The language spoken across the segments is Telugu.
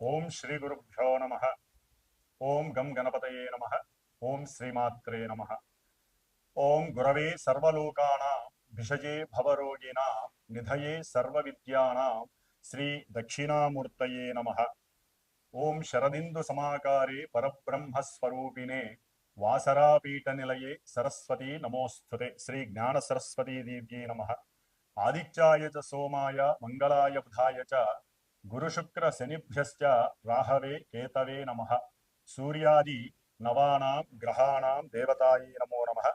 ఓం శ్రీ గురుభ్యో నమ. ఓం గం గణపతయే నమ. ఓం శ్రీమాత్రే నమ. ఓం గురవే సర్వలోకానా భిషజే భవరోగిణ నిధయే సర్వ సర్వవిద్యానాం శ్రీ దక్షిణామూర్తయే నమ. ఓం శరదిందు సమాకారే పరబ్రహ్మస్వరూపిణే వాసరాపీఠ నిలయే సరస్వతీ నమోస్తుతే శ్రీ జ్ఞాన సరస్వతీ దేవ్యే నమ. ఆదిత్యాయ చ సోమాయ మంగళాయ బుధాయ చ గురుశుక్ర శనిభ్యశ్చ రాహవే కేతవే నమ. సూర్యాది నవానాం గ్రహాణం దేవతాయే నమో నమ.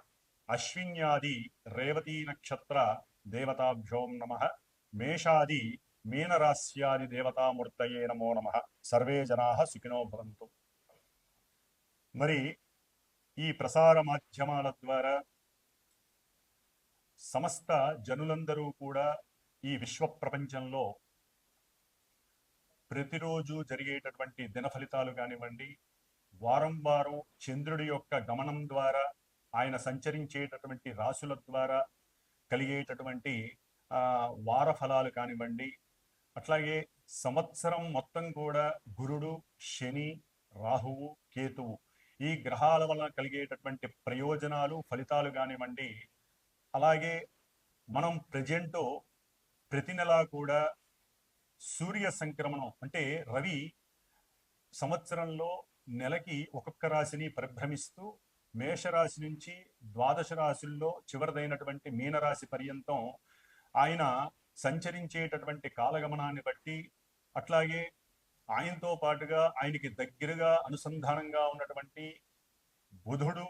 అశ్విన్యాది రేవతీ నక్షత్ర దేవతాభ్యోం నమ. మేషాది మీనరాస్యాది దేవతామూర్తయే నమో నమ. సర్వే జనా సుఖినో భవంతు. మరి ఈ ప్రసార మాధ్యమాల ద్వారా సమస్త జనులందరూ కూడా ఈ విశ్వ ప్రపంచంలో ప్రతిరోజు జరిగేటటువంటి దిన ఫలితాలు కానివ్వండి వారం వారం చంద్రుడి యొక్క గమనం ద్వారా ఆయన సంచరించేటటువంటి రాశుల ద్వారా కలిగేటటువంటి వార ఫలాలు కానివ్వండి అట్లాగే సంవత్సరం మొత్తం కూడా గురుడు శని రాహువు కేతువు ఈ గ్రహాల వలన కలిగేటటువంటి ప్రయోజనాలు ఫలితాలు కానివ్వండి అలాగే మనం ప్రజెంట్ ప్రతి నెలా కూడా సూర్య సంక్రమణం అంటే రవి సంవత్సరంలో నెలకి ఒక్కొక్క రాశిని పరిభ్రమిస్తూ మేషరాశి నుంచి ద్వాదశ రాశుల్లో చివరిదైనటువంటి మీనరాశి పర్యంతం ఆయన సంచరించేటటువంటి కాలగమనాన్ని బట్టి అట్లాగే ఆయనతో పాటుగా ఆయనకి దగ్గరగా అనుసంధానంగా ఉన్నటువంటి బుధుడు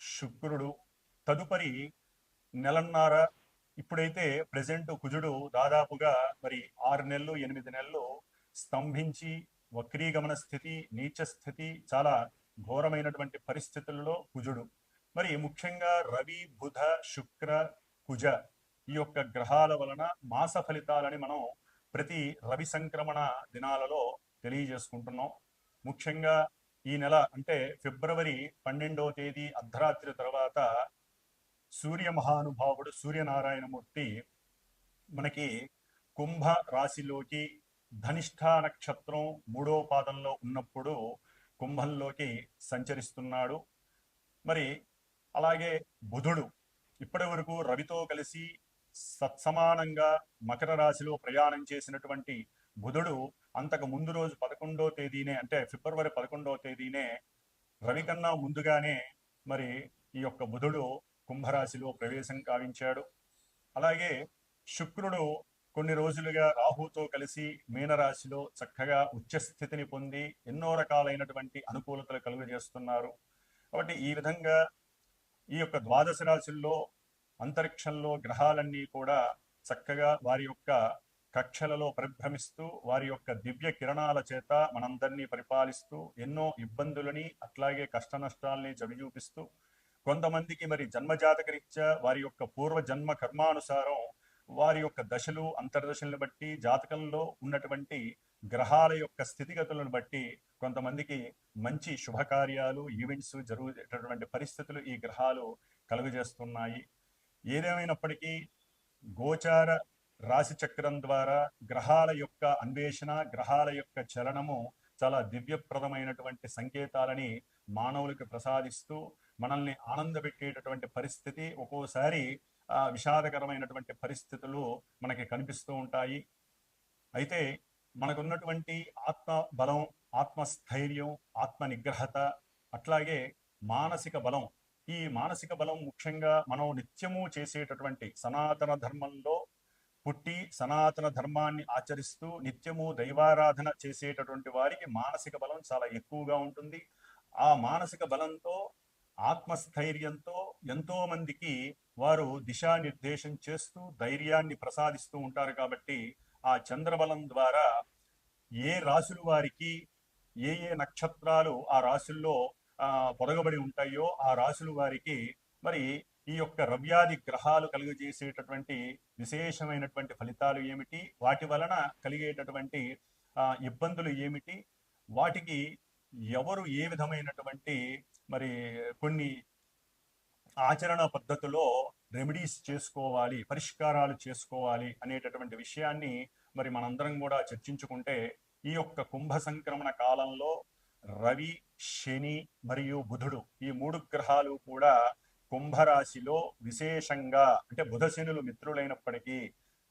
శుక్రుడు తదుపరి నెలన్నర ఇప్పుడైతే ప్రజెంట్ కుజుడు దాదాపుగా మరి ఆరు నెలలు ఎనిమిది నెలలు స్తంభించి వక్రీగమన స్థితి నీచ స్థితి చాలా ఘోరమైనటువంటి పరిస్థితులలో కుజుడు. మరి ముఖ్యంగా రవి బుధ శుక్ర కుజ ఈ యొక్క గ్రహాల వలన మాస ఫలితాలని మనం ప్రతి రవి సంక్రమణ దినాలలో తెలియజేసుకుంటున్నాం. ముఖ్యంగా ఈ నెల అంటే ఫిబ్రవరి పన్నెండవ తేదీ అర్ధరాత్రి తర్వాత సూర్య మహానుభావుడు సూర్యనారాయణమూర్తి మనకి కుంభ రాశిలోకి ధనిష్ట నక్షత్రం మూడో పాదంలో ఉన్నప్పుడు కుంభంలోకి సంచరిస్తున్నాడు. మరి అలాగే బుధుడు ఇప్పటి వరకు రవితో కలిసి సత్సమానంగా మకర రాశిలో ప్రయాణం చేసినటువంటి బుధుడు అంతకు ముందు రోజు పదకొండో తేదీనే అంటే ఫిబ్రవరి పదకొండో తేదీనే రవి కన్నా ముందుగానే మరి ఈ యొక్క బుధుడు కుంభరాశిలో ప్రవేశం కావించాడు. అలాగే శుక్రుడు కొన్ని రోజులుగా రాహుతో కలిసి మీనరాశిలో చక్కగా ఉచ్చస్థితిని పొంది ఎన్నో రకాలైనటువంటి అనుకూలతలు కలుగజేస్తున్నారు. కాబట్టి ఈ విధంగా ఈ యొక్క ద్వాదశ రాశుల్లో అంతరిక్షంలో గ్రహాలన్నీ కూడా చక్కగా వారి యొక్క కక్షలలో పరిభ్రమిస్తూ వారి యొక్క దివ్య కిరణాల చేత మనందరినీ పరిపాలిస్తూ ఎన్నో ఇబ్బందులని అట్లాగే కష్ట నష్టాలని చవిచూపిస్తూ కొంతమందికి మరి జన్మజాతకరీత్యా వారి యొక్క పూర్వ జన్మ కర్మానుసారం వారి యొక్క దశలు అంతర్దశలను బట్టి జాతకంలో ఉన్నటువంటి గ్రహాల యొక్క స్థితిగతులను బట్టి కొంతమందికి మంచి శుభకార్యాలు ఈవెంట్స్ జరుగుతున్నటువంటి పరిస్థితులు ఈ గ్రహాలు కలుగజేస్తున్నాయి. ఏదేమైనప్పటికీ గోచార రాశి చక్రం ద్వారా గ్రహాల యొక్క అన్వేషణ గ్రహాల యొక్క చలనము చాలా దివ్యప్రదమైనటువంటి సంకేతాలని మానవులకు ప్రసాదిస్తూ మనల్ని ఆనందపెట్టేటటువంటి పరిస్థితి ఒక్కోసారి ఆ, విషాదకరమైనటువంటి పరిస్థితులు మనకి కనిపిస్తూ ఉంటాయి. అయితే మనకున్నటువంటి ఆత్మ బలం ఆత్మస్థైర్యం ఆత్మ నిగ్రహత అట్లాగే మానసిక బలం ఈ మానసిక బలం ముఖ్యంగా మనం నిత్యము చేసేటటువంటి సనాతన ధర్మంలో పుట్టి సనాతన ధర్మాన్ని ఆచరిస్తూ నిత్యము దైవారాధన చేసేటటువంటి వారికి మానసిక బలం చాలా ఎక్కువగా ఉంటుంది. ఆ మానసిక బలంతో ఆత్మస్థైర్యంతో ఎంతో మందికి వారు దిశానిర్దేశం చేస్తూ ధైర్యాన్ని ప్రసాదిస్తూ ఉంటారు కాబట్టి ఆ చంద్రబలం ద్వారా ఏ రాశుల వారికి ఏ ఏ నక్షత్రాలు ఆ రాశుల్లో పొడగబడి పొదగబడి ఉంటాయో ఆ రాశుల వారికి మరి ఈ యొక్క రవ్యాది గ్రహాలు కలుగజేసేటటువంటి విశేషమైనటువంటి ఫలితాలు ఏమిటి? వాటి వలన కలిగేటటువంటి ఇబ్బందులు ఏమిటి? వాటికి ఎవరు ఏ విధమైనటువంటి మరి కొన్ని ఆచరణ పద్ధతిలో రెమెడీస్ చేసుకోవాలి పరిష్కారాలు చేసుకోవాలి అనేటటువంటి విషయాన్ని మరి మనందరం కూడా చర్చించుకుంటే ఈ యొక్క కుంభ సంక్రమణ కాలంలో రవి శని మరియు బుధుడు ఈ మూడు గ్రహాలు కూడా కుంభరాశిలో విశేషంగా అంటే బుధ శనులు మిత్రులైనప్పటికీ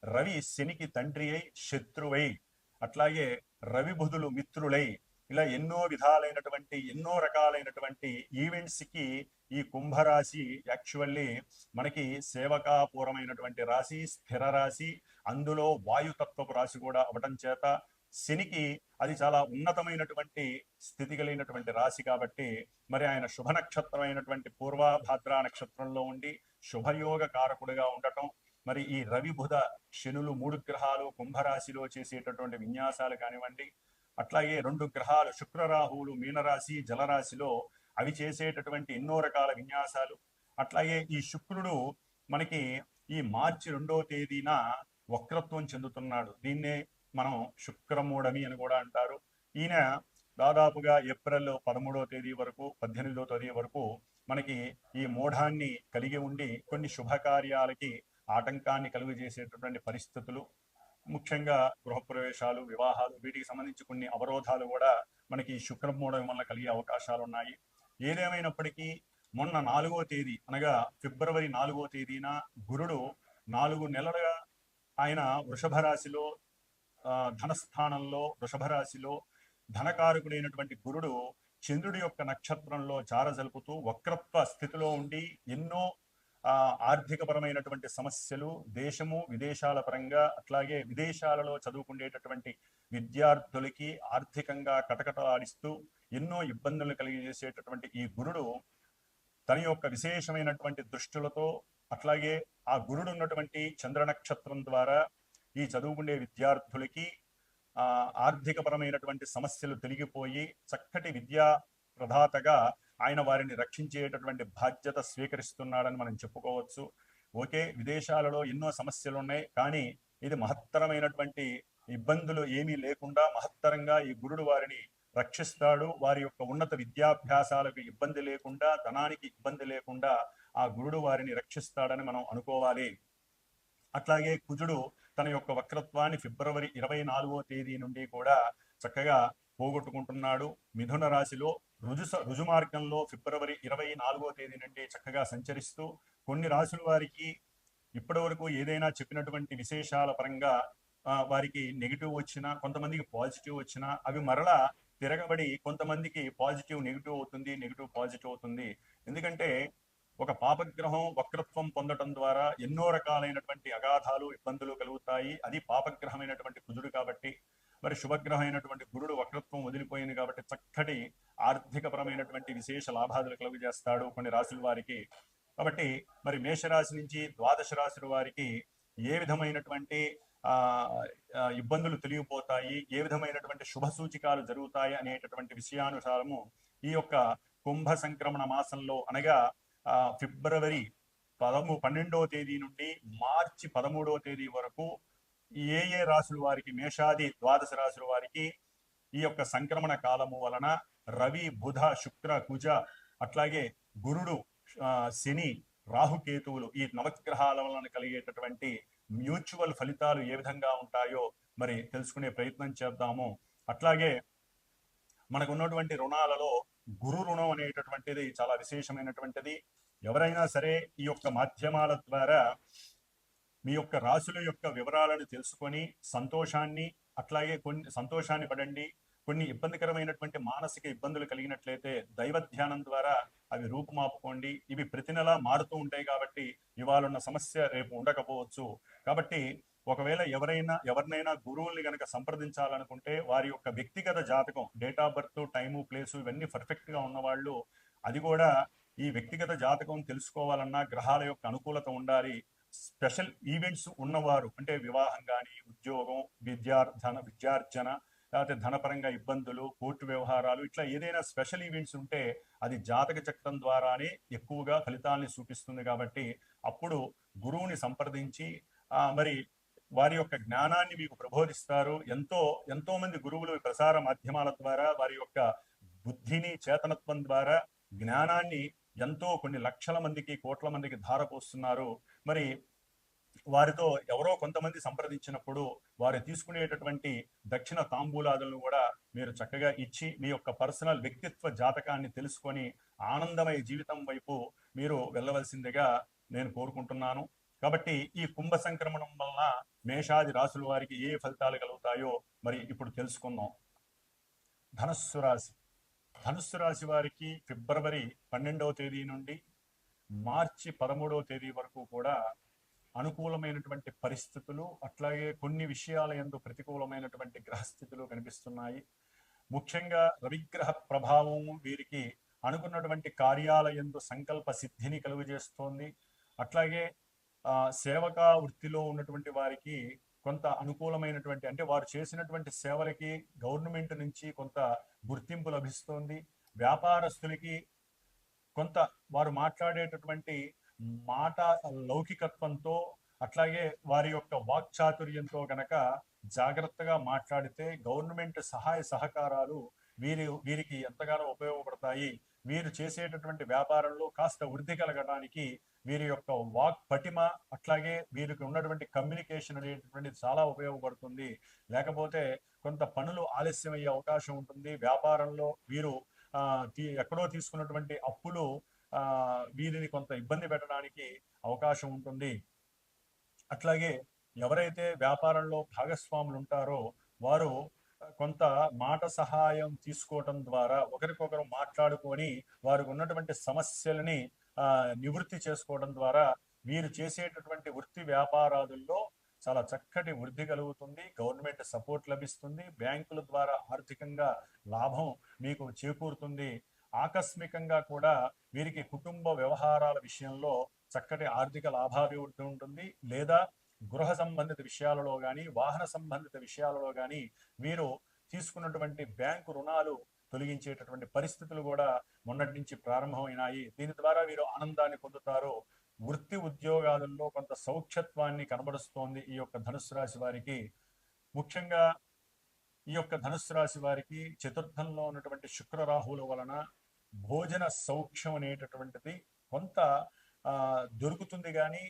రవి శనికి తండ్రి అయి శత్రువై. అట్లాగే రవి బుధులు మిత్రులై. ఇలా ఎన్నో విధాలైనటువంటి ఎన్నో రకాలైనటువంటి ఈవెంట్స్కి ఈ కుంభరాశి యాక్చువల్లీ మనకి సేవకాపూర్వమైనటువంటి రాశి స్థిర రాశి అందులో వాయుతత్వపు రాశి కూడా అవటం చేత శనికి అది చాలా ఉన్నతమైనటువంటి స్థితి కలిగినటువంటి రాశి కాబట్టి మరి ఆయన శుభ నక్షత్రమైనటువంటి పూర్వభాద్ర నక్షత్రంలో ఉండి శుభయోగ కారకుడిగా ఉండటం మరి ఈ రవి బుధ శనులు మూడు గ్రహాలు కుంభరాశిలో చేసేటటువంటి విన్యాసాలు కానివ్వండి అట్లాగే రెండు గ్రహాలు శుక్రరాహువులు మీనరాశి జలరాశిలో అవి చేసేటటువంటి ఎన్నో రకాల విన్యాసాలు. అట్లాగే ఈ శుక్రుడు మనకి ఈ మార్చి రెండో తేదీన వక్రత్వం చెందుతున్నాడు. దీన్నే మనం శుక్రమూఢమి అని కూడా అంటారు. ఈయన దాదాపుగా ఏప్రిల్ పదమూడవ తేదీ వరకు పద్దెనిమిదవ తేదీ వరకు మనకి ఈ మూఢాన్ని కలిగి ఉండి కొన్ని శుభకార్యాలకి ఆటంకాన్ని కలుగజేసేటటువంటి పరిస్థితులు ముఖ్యంగా గృహప్రవేశాలు వివాహాలు వీటికి సంబంధించి కొన్ని అవరోధాలు కూడా మనకి శుక్రమూఢం వల్ల కలిగే అవకాశాలు ఉన్నాయి. ఏదేమైనప్పటికీ మొన్న నాలుగో తేదీ అనగా ఫిబ్రవరి నాలుగో తేదీన గురుడు నాలుగు నెలలుగా ఆయన వృషభ రాశిలో ధనస్థానంలో వృషభ రాశిలో ధనకారకుడైనటువంటి గురుడు చంద్రుడి యొక్క నక్షత్రంలో చారజలుపుతూ వక్రత్వ స్థితిలో ఉండి ఎన్నో ఆర్థికపరమైనటువంటి సమస్యలు దేశము విదేశాల పరంగా అట్లాగే విదేశాలలో చదువుకునేటటువంటి విద్యార్థులకి ఆర్థికంగా కటకటలాడిస్తూ ఎన్నో ఇబ్బందులు కలిగజేసేటటువంటి ఈ గురుడు తన యొక్క విశేషమైనటువంటి దృష్టిలతో అట్లాగే ఆ గురుడు ఉన్నటువంటి చంద్ర నక్షత్రం ద్వారా ఈ చదువుకునే విద్యార్థులకి ఆర్థికపరమైనటువంటి సమస్యలు తొలగిపోయి చక్కటి విద్యా ప్రధాతగా ఆయన వారిని రక్షించేటటువంటి బాధ్యత స్వీకరిస్తున్నాడని మనం చెప్పుకోవచ్చు. ఓకే విదేశాలలో ఎన్నో సమస్యలు ఉన్నాయి కానీ ఇది మహత్తరమైనటువంటి ఇబ్బందులు ఏమీ లేకుండా మహత్తరంగా ఈ గురుడు వారిని రక్షిస్తాడు. వారి యొక్క ఉన్నత విద్యాభ్యాసాలకు ఇబ్బంది లేకుండా ధనానికి ఇబ్బంది లేకుండా ఆ గురుడు వారిని రక్షిస్తాడని మనం అనుకోవాలి. అట్లాగే కుజుడు తన యొక్క వక్రత్వాన్ని ఫిబ్రవరి ఇరవై నాలుగో తేదీ నుండి కూడా చక్కగా పోగొట్టుకుంటున్నాడు. మిథున రాశిలో రుజు రుజు మార్గంలో ఫిబ్రవరి ఇరవై నాలుగో తేదీ నుండి చక్కగా సంచరిస్తూ కొన్ని రాశుల వారికి ఇప్పటి వరకు ఏదైనా చెప్పినటువంటి విశేషాల పరంగా వారికి నెగిటివ్ వచ్చినా కొంతమందికి పాజిటివ్ వచ్చినా అవి మరలా తిరగబడి కొంతమందికి పాజిటివ్ నెగిటివ్ అవుతుంది నెగిటివ్ పాజిటివ్ అవుతుంది. ఎందుకంటే ఒక పాపగ్రహం వక్రత్వం పొందటం ద్వారా ఎన్నో రకాలైనటువంటి అగాధాలు ఇబ్బందులు కలుగుతాయి. అది పాపగ్రహమైనటువంటి కుజుడు కాబట్టి మరి శుభగ్రహమైనటువంటి గురుడు వక్రత్వం వదిలిపోయింది కాబట్టి చక్కటి ఆర్థికపరమైనటువంటి విశేష లాభాదులు కలుగు చేస్తాడు కొన్ని రాశుల వారికి. కాబట్టి మరి మేషరాశి నుంచి ద్వాదశ రాశుల వారికి ఏ విధమైనటువంటి ఆ ఇబ్బందులు తెలియపోతాయి ఏ విధమైనటువంటి శుభ సూచికాలు జరుగుతాయి అనేటటువంటి విషయానుసారము ఈ యొక్క కుంభ సంక్రమణ మాసంలో అనగా ఫిబ్రవరి పదము పన్నెండవ తేదీ నుండి మార్చి పదమూడవ తేదీ వరకు ఏ ఏ రాశుల వారికి మేషాది ద్వాదశ రాశుల వారికి ఈ యొక్క సంక్రమణ కాలము వలన రవి బుధ శుక్ర కుజ అట్లాగే గురుడు శని రాహుకేతువులు ఈ నవగ్రహాల వలన కలిగేటటువంటి మ్యూచువల్ ఫలితాలు ఏ విధంగా ఉంటాయో మరి తెలుసుకునే ప్రయత్నం చేద్దాము. అట్లాగే మనకు ఉన్నటువంటి రుణాలలో గురు రుణం అనేటటువంటిది చాలా విశేషమైనటువంటిది. ఎవరైనా సరే ఈ యొక్క మాధ్యమాల ద్వారా మీ యొక్క రాశుల యొక్క వివరాలను తెలుసుకొని సంతోషాన్ని అట్లాగే కొన్ని సంతోషాన్ని పడండి. కొన్ని ఇబ్బందికరమైనటువంటి మానసిక ఇబ్బందులు కలిగినట్లయితే దైవ ధ్యానం ద్వారా అవి రూపుమాపుకోండి. ఇవి ప్రతి నెలా మారుతూ ఉంటాయి కాబట్టి ఇవాళ ఉన్న సమస్య రేపు ఉండకపోవచ్చు. కాబట్టి ఒకవేళ ఎవరైనా ఎవరినైనా గురువుల్ని గనక సంప్రదించాలనుకుంటే వారి యొక్క వ్యక్తిగత జాతకం date of birth time place ఇవన్నీ పర్ఫెక్ట్గా ఉన్నవాళ్ళు అది కూడా ఈ వ్యక్తిగత జాతకం తెలుసుకోవాలన్నా గ్రహాల యొక్క అనుకూలత ఉండాలి. స్పెషల్ ఈవెంట్స్ ఉన్నవారు అంటే వివాహం కానీ ఉద్యోగం విద్యార్థన విద్యార్జన లేకపోతే ధనపరంగా ఇబ్బందులు కోర్టు వ్యవహారాలు ఇట్లా ఏదైనా స్పెషల్ ఈవెంట్స్ ఉంటే అది జాతక చక్రం ద్వారానే ఎక్కువగా ఫలితాల్ని చూపిస్తుంది కాబట్టి అప్పుడు గురువుని సంప్రదించి మరి వారి యొక్క జ్ఞానాన్ని మీకు ప్రబోధిస్తారు. ఎంతో ఎంతో మంది గురువులు ప్రసార మాధ్యమాల ద్వారా వారి యొక్క బుద్ధిని చేతనత్వం ద్వారా జ్ఞానాన్ని ఎంతో కొన్ని లక్షల మందికి కోట్ల మందికి ధారపోస్తున్నారు. మరి వారితో ఎవరో కొంతమంది సంప్రదించినప్పుడు వారు తీసుకునేటటువంటి దక్షిణ తాంబూలాదులను కూడా మీరు చక్కగా ఇచ్చి మీ యొక్క పర్సనల్ వ్యక్తిత్వ జాతకాన్ని తెలుసుకొని ఆనందమయ జీవితం వైపు మీరు వెళ్ళవలసిందిగా నేను కోరుకుంటున్నాను. కాబట్టి ఈ కుంభ సంక్రమణం వలన మేషాది రాశుల వారికి ఏ ఫలితాలు కలుగుతాయో మరి ఇప్పుడు తెలుసుకుందాం. ధనస్సు రాశి. ధనుస్సు రాశి వారికి ఫిబ్రవరి పన్నెండవ తేదీ నుండి మార్చి పదమూడవ తేదీ వరకు కూడా అనుకూలమైనటువంటి పరిస్థితులు అట్లాగే కొన్ని విషయాల ఎందు ప్రతికూలమైనటువంటి గ్రహస్థితులు కనిపిస్తున్నాయి. ముఖ్యంగా రవిగ్రహ ప్రభావం వీరికి అనుకున్నటువంటి కార్యాలయందు సంకల్ప సిద్ధిని కలుగజేస్తోంది. అట్లాగే సేవకా వృత్తిలో ఉన్నటువంటి వారికి కొంత అనుకూలమైనటువంటి అంటే వారు చేసినటువంటి సేవలకి గవర్నమెంట్ నుంచి కొంత గుర్తింపు లభిస్తోంది. వ్యాపారస్తులకి కొంత వారు మాట్లాడేటటువంటి మాట లౌకికత్వంతో అట్లాగే వారి యొక్క వాక్చాతుర్యంతో గనక జాగ్రత్తగా మాట్లాడితే గవర్నమెంట్ సహాయ సహకారాలు వీరి వీరికి ఎంతగానో ఉపయోగపడతాయి. వీరు చేసేటటువంటి వ్యాపారంలో కాస్త వృద్ధి కలగడానికి వీరి యొక్క వాక్ పటిమ అట్లాగే వీరికి ఉన్నటువంటి కమ్యూనికేషన్ అనేటువంటిది చాలా ఉపయోగపడుతుంది. లేకపోతే కొంత పనులు ఆలస్యం అయ్యే అవకాశం ఉంటుంది. వ్యాపారంలో వీరు ఎక్కడో తీసుకున్నటువంటి అప్పులు వీరిని కొంత ఇబ్బంది పెట్టడానికి అవకాశం ఉంటుంది. అట్లాగే ఎవరైతే వ్యాపారంలో భాగస్వాములు ఉంటారో వారు కొంత మాట సహాయం తీసుకోవటం ద్వారా ఒకరికొకరు మాట్లాడుకొని వారికి ఉన్నటువంటి సమస్యలని నివృత్తి చేసుకోవడం ద్వారా వీరు చేసేటటువంటి వృత్తి వ్యాపారాదుల్లో చాలా చక్కటి వృద్ధి కలుగుతుంది గవర్నమెంట్ సపోర్ట్ లభిస్తుంది బ్యాంకుల ద్వారా ఆర్థికంగా లాభం మీకు చేకూరుతుంది. ఆకస్మికంగా కూడా వీరికి కుటుంబ వ్యవహారాల విషయంలో చక్కటి ఆర్థిక లాభాభివృద్ధి ఉంటుంది. లేదా గృహ సంబంధిత విషయాలలో కానీ వాహన సంబంధిత విషయాలలో కానీ వీరు తీసుకున్నటువంటి బ్యాంకు రుణాలు తొలగించేటటువంటి పరిస్థితులు కూడా మొన్నటి నుంచి ప్రారంభమైనాయి. దీని ద్వారా వీరు ఆనందాన్ని పొందుతారు. వృత్తి ఉద్యోగాలలో కొంత సౌఖ్యత్వాన్ని కనబరుస్తోంది ఈ యొక్క ధనుసు రాశి వారికి. ముఖ్యంగా ఈ యొక్క ధనుసు రాశి వారికి చతుర్థంలో ఉన్నటువంటి శుక్రరాహువుల వలన భోజన సౌఖ్యం అనేటటువంటిది కొంత దొరుకుతుంది కానీ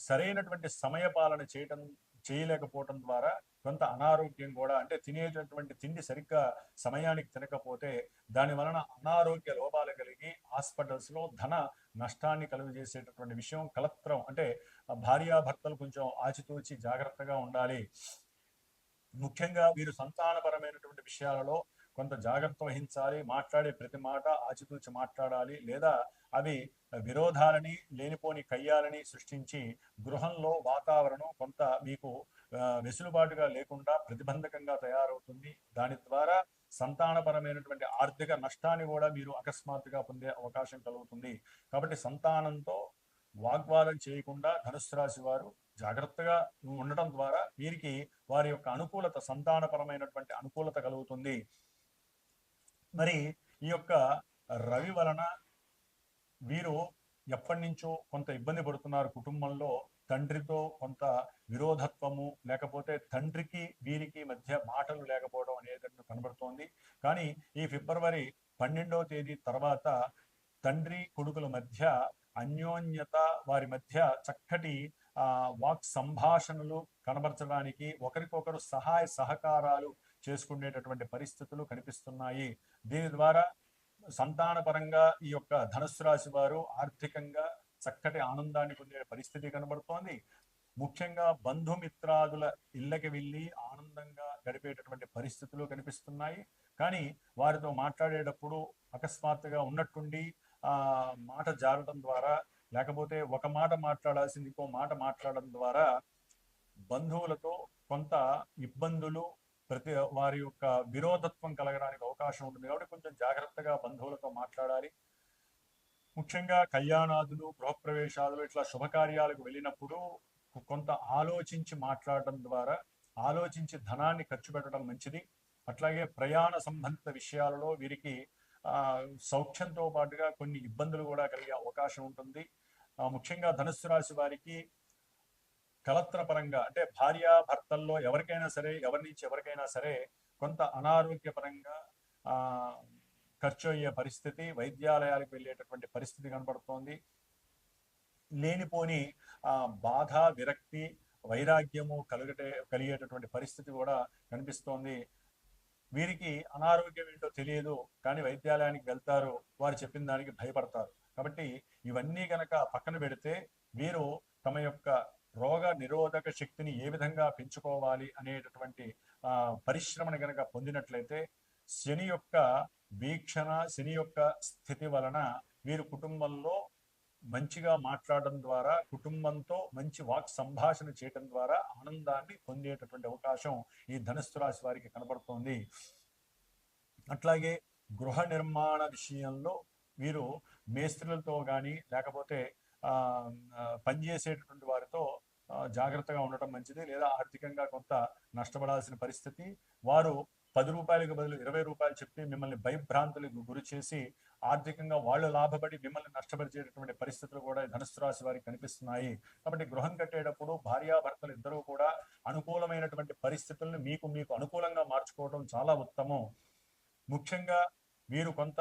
సరైనటువంటి సమయపాలన చేయటం చేయలేకపోవటం ద్వారా కొంత అనారోగ్యం కూడా అంటే తినేటటువంటి తిండి సరిగ్గా సమయానికి తినకపోతే దాని వలన అనారోగ్య లోపాలు కలిగి హాస్పిటల్స్లో ధన నష్టాన్ని కలుగజేసేటటువంటి విషయం కలత్రం. అంటే భార్యాభర్తలు కొంచెం ఆచితూచి జాగ్రత్తగా ఉండాలి. ముఖ్యంగా వీరు సంతానపరమైనటువంటి విషయాలలో కొంత జాగ్రత్త వహించాలి. మాట్లాడే ప్రతి మాట ఆచితూచి మాట్లాడాలి. లేదా అవి విరోధాలని లేనిపోని కయ్యాలని సృష్టించి గృహంలో వాతావరణం కొంత మీకు వెసులుబాటుగా లేకుండా ప్రతిబంధకంగా తయారవుతుంది. దాని ద్వారా సంతానపరమైనటువంటి ఆర్థిక నష్టాన్ని కూడా మీరు అకస్మాత్తుగా పొందే అవకాశం కలుగుతుంది. కాబట్టి సంతానంతో వాగ్వాదం చేయకుండా ధనుసు రాశి వారు జాగ్రత్తగా ఉండటం ద్వారా వీరికి వారి యొక్క అనుకూలత సంతానపరమైనటువంటి అనుకూలత కలుగుతుంది. మరి ఈ యొక్క రవి వలన వీరు ఎప్పటి నుంచో కొంత ఇబ్బంది పడుతున్నారు కుటుంబంలో తండ్రితో కొంత విరోధత్వము లేకపోతే తండ్రికి వీరికి మధ్య మాటలు లేకపోవడం అనేది కనబడుతోంది. కానీ ఈ ఫిబ్రవరి పన్నెండవ తేదీ తర్వాత తండ్రి కొడుకుల మధ్య అన్యోన్యత వారి మధ్య చక్కటి వాక్ సంభాషణలు కనబరచడానికి ఒకరికొకరు సహాయ సహకారాలు చేసుకునేటటువంటి పరిస్థితులు కనిపిస్తున్నాయి. దీని ద్వారా సంతానపరంగా ఈ యొక్క ధనుసు రాశి వారు ఆర్థికంగా చక్కటి ఆనందాన్ని పొందే పరిస్థితి కనబడుతోంది. ముఖ్యంగా బంధుమిత్రాదుల ఇళ్ళకి వెళ్ళి ఆనందంగా గడిపేటటువంటి పరిస్థితులు కనిపిస్తున్నాయి. కానీ వారితో మాట్లాడేటప్పుడు అకస్మాత్తుగా ఉన్నట్టుండి ఆ మాట జారడం ద్వారా లేకపోతే ఒక మాట మాట్లాడాల్సింది ఇంకో మాట మాట్లాడడం ద్వారా బంధువులతో కొంత ఇబ్బందులు ప్రతి వారి యొక్క విరోధత్వం కలగడానికి అవకాశం ఉంటుంది. కాబట్టి కొంచెం జాగ్రత్తగా బంధువులతో మాట్లాడాలి. ముఖ్యంగా కళ్యాణాదులు గృహప్రవేశాదులు ఇట్లా శుభకార్యాలకు వెళ్ళినప్పుడు కొంత ఆలోచించి మాట్లాడటం ద్వారా ఆలోచించి ధనాన్ని ఖర్చు పెట్టడం మంచిది. అట్లాగే ప్రయాణ సంబంధిత విషయాలలో వీరికి సౌఖ్యంతో పాటుగా కొన్ని ఇబ్బందులు కూడా కలిగే అవకాశం ఉంటుంది. ముఖ్యంగా ధనుస్సు రాశి వారికి కలత్ర పరంగా అంటే భార్య భర్తల్లో ఎవరికైనా సరే ఎవరి నుంచి ఎవరికైనా సరే కొంత అనారోగ్యపరంగా ఆ ఖర్చు అయ్యే పరిస్థితి వైద్యాలయాలకు వెళ్ళేటటువంటి పరిస్థితి కనబడుతోంది లేనిపోని ఆ బాధ విరక్తి వైరాగ్యము కలుగటే కలిగేటటువంటి పరిస్థితి కూడా కనిపిస్తోంది. వీరికి అనారోగ్యం ఏంటో తెలియదు కానీ వైద్యాలయానికి వెళ్తారు వారు చెప్పిన దానికి భయపడతారు. కాబట్టి ఇవన్నీ గనక పక్కన పెడితే వీరు తమ యొక్క రోగ నిరోధక శక్తిని ఏ విధంగా పెంచుకోవాలి అనేటటువంటి పరిశ్రమను గనక పొందినట్లయితే శని యొక్క వీక్షణ శని యొక్క స్థితి వలన వీరు కుటుంబంలో మంచిగా మాట్లాడడం ద్వారా కుటుంబంతో మంచి వాక్ సంభాషణ చేయడం ద్వారా ఆనందాన్ని పొందేటటువంటి అవకాశం ఈ ధనుస్సు రాశి వారికి కనబడుతోంది. అట్లాగే గృహ నిర్మాణ విషయంలో వీరు మేస్త్రులతో కానీ లేకపోతే పనిచేసేటటువంటి వారితో జాగ్రత్తగా ఉండటం మంచిది. లేదా ఆర్థికంగా కొంత నష్టపడాల్సిన పరిస్థితి. వారు పది రూపాయలకు బదులు ఇరవై రూపాయలు చెప్పి మిమ్మల్ని భయభ్రాంతులకు గురి చేసి ఆర్థికంగా వాళ్ళు లాభపడి మిమ్మల్ని నష్టపరిచేటటువంటి పరిస్థితులు కూడా ధనుసు రాశి వారికి కనిపిస్తున్నాయి. కాబట్టి గృహం కట్టేటప్పుడు భార్యాభర్తలు ఇద్దరూ కూడా అనుకూలమైనటువంటి పరిస్థితులను మీకు మీకు అనుకూలంగా మార్చుకోవడం చాలా ఉత్తమం. ముఖ్యంగా మీరు కొంత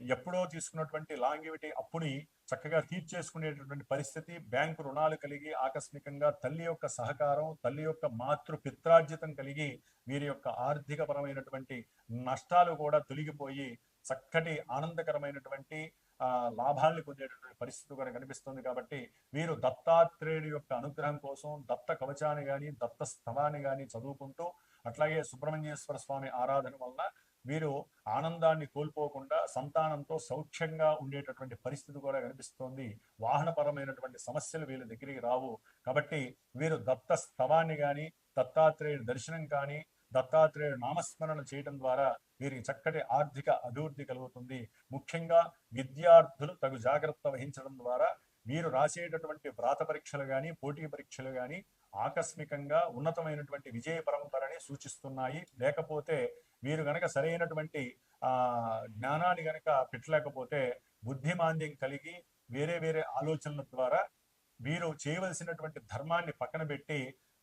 ఎప్పుడో తీసుకున్నటువంటి లాంగివిటీ అప్పుని చక్కగా తీర్చేసుకునేటటువంటి పరిస్థితి బ్యాంకు రుణాలు కలిగి ఆకస్మికంగా తల్లి యొక్క సహకారం తల్లి యొక్క మాతృ పిత్రార్జితం కలిగి వీరి యొక్క ఆర్థికపరమైనటువంటి నష్టాలు కూడా తొలగిపోయి చక్కటి ఆనందకరమైనటువంటి ఆ లాభాల్ని పొందేటటువంటి పరిస్థితి కూడా కనిపిస్తుంది కాబట్టి వీరు దత్తాత్రేయుడి యొక్క అనుగ్రహం కోసం దత్త కవచాన్ని కానీ దత్త స్థలాన్ని కానీ చదువుకుంటూ అట్లాగే సుబ్రహ్మణ్యేశ్వర స్వామి ఆరాధన వలన వీరు ఆనందాన్ని కోల్పోకుండా సంతానంతో సౌఖ్యంగా ఉండేటటువంటి పరిస్థితి కూడా కనిపిస్తోంది. వాహనపరమైనటువంటి సమస్యలు వీళ్ళ దగ్గరికి రావు. కాబట్టి వీరు దత్త స్థవాన్ని కానీ దత్తాత్రేయుడి దర్శనం కానీ దత్తాత్రేయుడు నామస్మరణ చేయడం ద్వారా వీరికి చక్కటి ఆర్థిక అభివృద్ధి కలుగుతుంది. ముఖ్యంగా విద్యార్థులు తగు జాగ్రత్త వహించడం ద్వారా వీరు రాసేటటువంటి వ్రాత పరీక్షలు కానీ పోటీ పరీక్షలు కానీ ఆకస్మికంగా ఉన్నతమైనటువంటి విజయ పరంపరని సూచిస్తున్నాయి. లేకపోతే మీరు గనక సరైనటువంటి ఆ జ్ఞానాన్ని గనక పెట్టలేకపోతే బుద్ధిమాంద్యం కలిగి వేరే వేరే ఆలోచనల ద్వారా మీరు చేయవలసినటువంటి ధర్మాన్ని పక్కన పెట్టి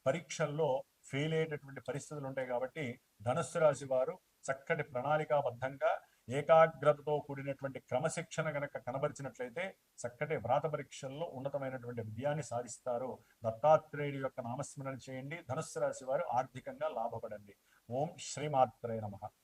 పరీక్షల్లో ఫెయిల్ అయ్యేటటువంటి పరిస్థితులు ఉంటాయి కాబట్టి ధనుస్సు రాశి వారు చక్కటి ప్రణాళికాబద్ధంగా ఏకాగ్రతతో కూడినటువంటి క్రమశిక్షణ గనక కనబరిచినట్లయితే చక్కటి వ్రాత పరీక్షల్లో ఉన్నతమైనటువంటి విజయాన్ని సాధిస్తారు. దత్తాత్రేయుడి యొక్క నామస్మరణ చేయండి. ధనుస్సు రాశి వారు ఆర్థికంగా లాభపడండి. ఓం శ్రీమాత్రే నమః.